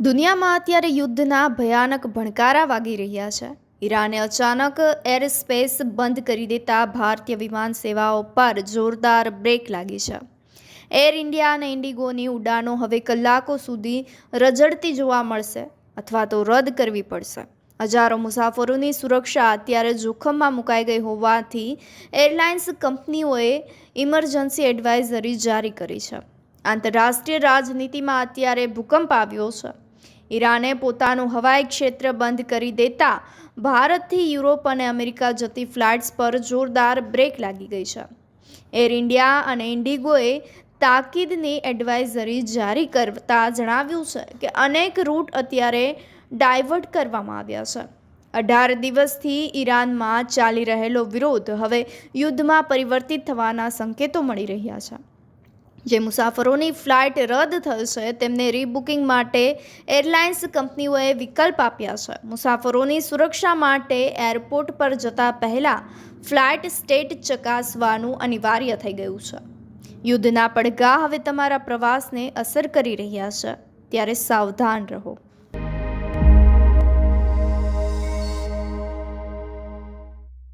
દુનિયામાં અત્યારે યુદ્ધના ભયાનક ભણકારા વાગી રહ્યા છે. ઈરાને અચાનક એર સ્પેસ બંધ કરી દેતા ભારતીય વિમાન સેવાઓ પર જોરદાર બ્રેક લાગી છે. એર ઇન્ડિયા અને ઇન્ડિગોની ઉડાનો હવે કલાકો સુધી રજડતી જોવા મળશે અથવા તો રદ કરવી પડશે. હજારો મુસાફરોની સુરક્ષા અત્યારે જોખમમાં મુકાઈ ગઈ હોવાથી એરલાઇન્સ કંપનીઓએ ઇમરજન્સી એડવાઇઝરી જારી કરી છે. આંતરરાષ્ટ્રીય રાજનીતિમાં અત્યારે ભૂકંપ આવ્યો છે. ઈરાને પોતાનું હવાઈ ક્ષેત્ર બંધ કરી દેતા ભારતથી યુરોપ અને અમેરિકા જતી ફ્લાઇટ્સ પર જોરદાર બ્રેક લાગી ગઈ છે. એર ઇન્ડિયા અને ઇન્ડિગોએ તાકીદની એડવાઇઝરી જારી કરતા જણાવ્યું છે કે અનેક રૂટ અત્યારે ડાયવર્ટ કરવામાં આવ્યા છે. અઢાર દિવસથી ઈરાનમાં ચાલી રહેલો વિરોધ હવે યુદ્ધમાં પરિવર્તિત થવાના સંકેતો મળી રહ્યા છે. જે મુસાફરોની ફ્લાઇટ રદ થશે, તેમને રીબુકિંગ માટે એરલાઇન્સ કંપનીઓએ વિકલ્પ આપ્યા છે. મુસાફરોની સુરક્ષા માટે એરપોર્ટ પર જતા પહેલાં ફ્લાઇટ સ્ટેટ ચકાસવાનું અનિવાર્ય થઈ ગયું છે. યુદ્ધના પડઘા હવે તમારા પ્રવાસને અસર કરી રહ્યા છે. ત્યારે સાવધાન રહો.